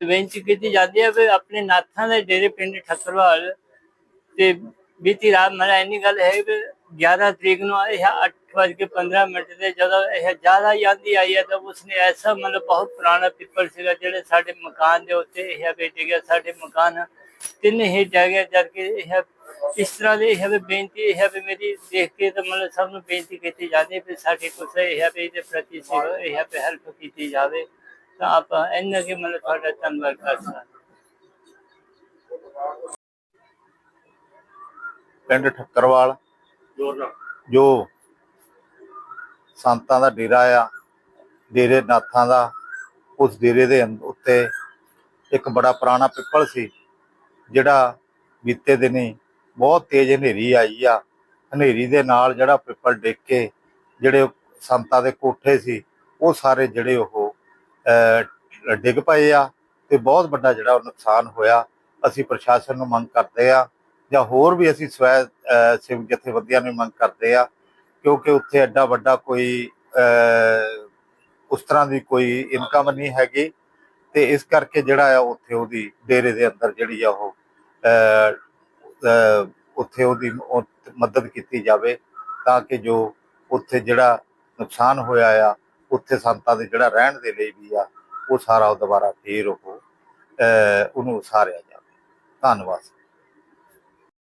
ਬੇਨਤੀ ਕੀਤੀ ਜਾਂਦੀ ਹੈ ਵੀ ਆਪਣੇ ਨਾਥਾਂ ਦੇ ਡੇਰੇ ਪਿੰਡ ਠੱਕਰਵਾਲ ਤੇ ਬੀਤੀ ਰਾਤ ਮੇਰਾ ਇੰਨੀ ਗੱਲ ਹੈ ਵੀ 11 ਤਰੀਕ ਨੂੰ ਇਹ 8:15 ਮਿੰਟ ਤੇ ਜਦੋਂ ਇਹ ਜ਼ਿਆਦਾ ਯਾਦੀ ਆਈ ਹੈ ਤਾਂ ਉਸਨੇ ਐਸਾ ਮਤਲਬ ਬਹੁਤ ਪੁਰਾਣਾ ਪਿੱਪਲ ਸੀਗਾ ਜਿਹੜੇ ਸਾਡੇ ਮਕਾਨ ਦੇ ਉੱਤੇ ਇਹ ਬੇਟੇ ਗਿਆ ਸਾਡੇ ਮਕਾਨ ਤਿੰਨ ਹੀ ਡਹਿ ਗਏ ਜਦ ਕਿ ਇਹ ਇਸ ਤਰ੍ਹਾਂ ਦੇ ਇਹ ਬੇਨਤੀ ਇਹ ਵੀ ਮੇਰੀ ਦੇਖ ਕੇ ਤਾਂ ਮਤਲਬ ਸਭ ਨੂੰ ਬੇਨਤੀ ਕੀਤੀ ਜਾਂਦੀ ਹੈ ਵੀ ਸਾਡੇ ਕੁਛ ਇਹ ਵੀ ਇਹਦੇ ਪ੍ਰਤੀ ਸੇਵਾ, ਇਹ ਹੈਲਪ ਕੀਤੀ ਜਾਵੇ। ਤਾਂ ਆਪਾਂ ਇਹਨਾਂ ਕੇ ਮਤਲਬ ਤੁਹਾਡਾ ਧੰਨਵਾਦ ਕਰ ਸਕਦੇ ਪਿੰਡ ਠੱਕਰਵਾਲ। ਜੋ ਸੰਤਾਂ ਦਾ ਡੇਰਾ ਆ ਡੇਰੇ ਨਾਥਾਂ ਦਾ ਉਸ ਡੇਰੇ ਦੇ ਉੱਤੇ ਇੱਕ ਬੜਾ ਪੁਰਾਣਾ ਪਿੱਪਲ ਸੀ ਜਿਹੜਾ ਬੀਤੇ ਦਿਨੀ ਬਹੁਤ ਤੇਜ਼ ਹਨੇਰੀ ਆਈ ਆ। ਹਨੇਰੀ ਦੇ ਨਾਲ ਜਿਹੜਾ ਪਿੱਪਲ ਡਿੱਗ ਕੇ ਜਿਹੜੇ ਸੰਤਾਂ ਦੇ ਕੋਠੇ ਸੀ ਉਹ ਸਾਰੇ ਜਿਹੜੇ ਉਹ ਡਿੱਗ ਪਏ ਆ ਤੇ ਬਹੁਤ ਵੱਡਾ ਜਿਹੜਾ ਉਹ ਨੁਕਸਾਨ ਹੋਇਆ। ਅਸੀਂ ਪ੍ਰਸ਼ਾਸਨ ਨੂੰ ਮੰਗ ਕਰਦੇ ਆ ਜਾਂ ਹੋਰ ਵੀ ਅਸੀਂ ਸਵੈ ਅਹ, ਸੇਵਕ ਜਥੇਬੰਦੀਆਂ ਨੂੰ ਮੰਗ ਕਰਦੇ ਆ ਕਿਉਂਕਿ ਉੱਥੇ ਐਡਾ ਵੱਡਾ ਕੋਈ ਉਸ ਤਰ੍ਹਾਂ ਦੀ ਕੋਈ ਇਨਕਮ ਨਹੀਂ ਹੈਗੀ ਤੇ ਇਸ ਕਰਕੇ ਜਿਹੜਾ ਆ ਉੱਥੇ ਉਹਦੀ ਡੇਰੇ ਦੇ ਅੰਦਰ ਜਿਹੜੀ ਆ ਉਹ ਉੱਥੇ ਉਹਦੀ ਮਦਦ ਕੀਤੀ ਜਾਵੇ ਤਾਂ ਕਿ ਜੋ ਉੱਥੇ ਜਿਹੜਾ ਨੁਕਸਾਨ ਹੋਇਆ ਆ ਉੱਥੇ ਸੰਤਾਂ ਦੇ ਜਿਹੜਾ ਰਹਿਣ ਦੇ ਲਈ ਵੀ ਆ ਉਹ ਸਾਰਾ ਦੁਬਾਰਾ ਫੇਰ ਉਹ ਅਹ, ਉਹਨੂੰ ਉਸਾਰਿਆ ਜਾਵੇ। ਧੰਨਵਾਦ।